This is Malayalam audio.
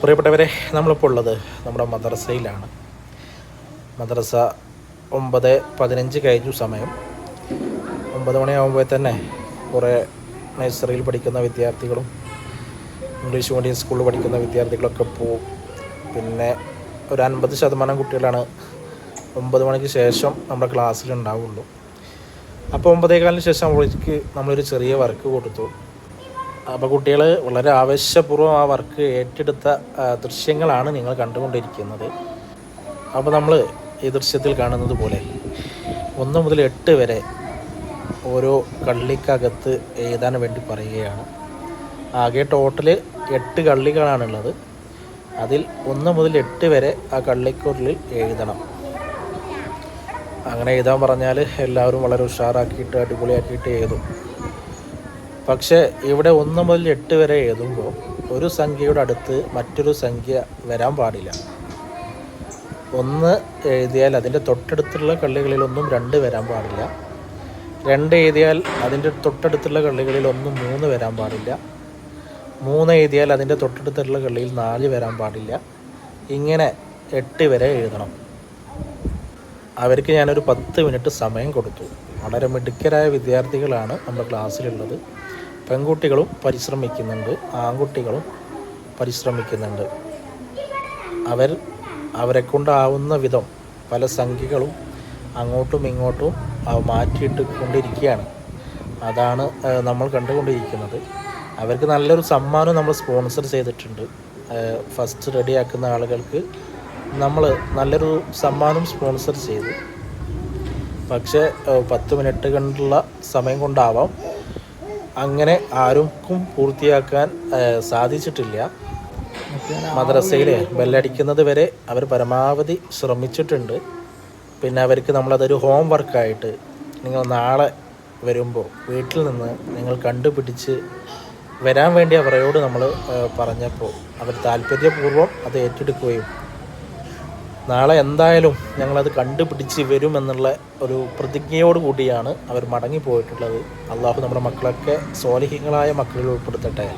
പ്രിയപ്പെട്ടവരെ നമ്മളിപ്പോൾ ഉള്ളത് നമ്മുടെ മദ്രസയിലാണ്. മദ്രസ ഒമ്പത് പതിനഞ്ച് കഴിഞ്ഞു സമയം. ഒമ്പത് മണിയാകുമ്പോൾ തന്നെ കുറേ നഴ്സറിയിൽ പഠിക്കുന്ന വിദ്യാർത്ഥികളും ഇംഗ്ലീഷ് മീഡിയം സ്കൂളിൽ പഠിക്കുന്ന വിദ്യാർത്ഥികളൊക്കെ പോവും. പിന്നെ ഒരു അൻപത് ശതമാനം കുട്ടികളാണ് ഒമ്പത് മണിക്ക് ശേഷം നമ്മുടെ ക്ലാസ്സിൽ ഉണ്ടാവുള്ളൂ. അപ്പോൾ ഒമ്പതേകാലിന് ശേഷം അവർക്ക് നമ്മളൊരു ചെറിയ വർക്ക് കൊടുത്തു. അപ്പോൾ കുട്ടികൾ വളരെ ആവേശപൂർവം ആ വർക്ക് ഏറ്റെടുത്ത ദൃശ്യങ്ങളാണ് നിങ്ങൾ കണ്ടുകൊണ്ടിരിക്കുന്നത്. അപ്പോൾ നമ്മൾ ഈ ദൃശ്യത്തിൽ കാണുന്നത് പോലെ ഒന്ന് മുതൽ എട്ട് വരെ ഓരോ കള്ളിക്കകത്ത് എഴുതാൻ വേണ്ടി പറയുകയാണ്. ആകെ ടോട്ടൽ എട്ട് കള്ളികളാണുള്ളത്. അതിൽ ഒന്ന് മുതൽ എട്ട് വരെ ആ കള്ളിക്കുള്ളിൽ എഴുതണം. അങ്ങനെ എഴുതാൻ പറഞ്ഞാൽ എല്ലാവരും വളരെ ഉഷാറാക്കിയിട്ട് അടിപൊളിയാക്കിയിട്ട് എഴുതും. പക്ഷേ ഇവിടെ ഒന്ന് മുതൽ എട്ട് വരെ എഴുതുമ്പോൾ ഒരു സംഖ്യയുടെ അടുത്ത് മറ്റൊരു സംഖ്യ വരാൻ പാടില്ല. ഒന്ന് എഴുതിയാൽ അതിന്റെ തൊട്ടടുത്തുള്ള കള്ളികളിലൊന്നും രണ്ട് വരാൻ പാടില്ല. രണ്ട് എഴുതിയാൽ അതിന്റെ തൊട്ടടുത്തുള്ള കള്ളികളിലൊന്നും മൂന്ന് വരാൻ പാടില്ല. മൂന്ന് എഴുതിയാൽ അതിന്റെ തൊട്ടടുത്തുള്ള കള്ളിയിൽ നാല് വരാൻ പാടില്ല. ഇങ്ങനെ എട്ട് വരെ എഴുതണം. അവർക്ക് ഞാനൊരു പത്ത് മിനിറ്റ് സമയം കൊടുത്തു. വളരെ മിടുക്കരായ വിദ്യാർത്ഥികളാണ് നമ്മുടെ ക്ലാസ്സിലുള്ളത്. പെൺകുട്ടികളും പരിശ്രമിക്കുന്നുണ്ട് ആൺകുട്ടികളും പരിശ്രമിക്കുന്നുണ്ട്. അവർ അവരെ കൊണ്ടാവുന്ന വിധം പല സംഖ്യകളും അങ്ങോട്ടും ഇങ്ങോട്ടും മാറ്റിയിട്ട് കൊണ്ടിരിക്കുകയാണ്. അതാണ് നമ്മൾ കണ്ടുകൊണ്ടിരിക്കുന്നത്. അവർക്ക് നല്ലൊരു സമ്മാനം നമ്മൾ സ്പോൺസർ ചെയ്തിട്ടുണ്ട്. ഫസ്റ്റ് റെഡിയാക്കുന്ന ആളുകൾക്ക് നമ്മൾ നല്ലൊരു സമ്മാനം സ്പോൺസർ ചെയ്തു. പക്ഷേ പത്ത് മിനിറ്റ് കൊണ്ടുള്ള സമയം കൊണ്ടാവാം. അങ്ങനെ ആർക്കും പൂർത്തിയാക്കാൻ സാധിച്ചിട്ടില്ല. മദ്രസയിൽ ബെല്ലടിക്കുന്നത് വരെ അവർ പരമാവധി ശ്രമിച്ചിട്ടുണ്ട്. പിന്നെ അവർക്ക് നമ്മളതൊരു ഹോം വർക്കായിട്ട് നിങ്ങൾ നാളെ വരുമ്പോൾ വീട്ടിൽ നിന്ന് നിങ്ങൾ കണ്ടുപിടിച്ച് വരാൻ വേണ്ടി അവരോട് നമ്മൾ പറഞ്ഞപ്പോൾ അവർ താല്പര്യപൂർവം അത് ഏറ്റെടുക്കുകയും നാളെ എന്തായാലും ഞങ്ങളത് കണ്ടുപിടിച്ച് വരുമെന്നുള്ള ഒരു പ്രതിജ്ഞയോട് കൂടിയാണ് അവർ മടങ്ങി പോയിട്ടുള്ളത് അള്ളാഹു നമ്മുടെ മക്കളൊക്കെ സ്വാലിഹ്യങ്ങളായ മക്കളിൽ ഉൾപ്പെടുത്തട്ടെ.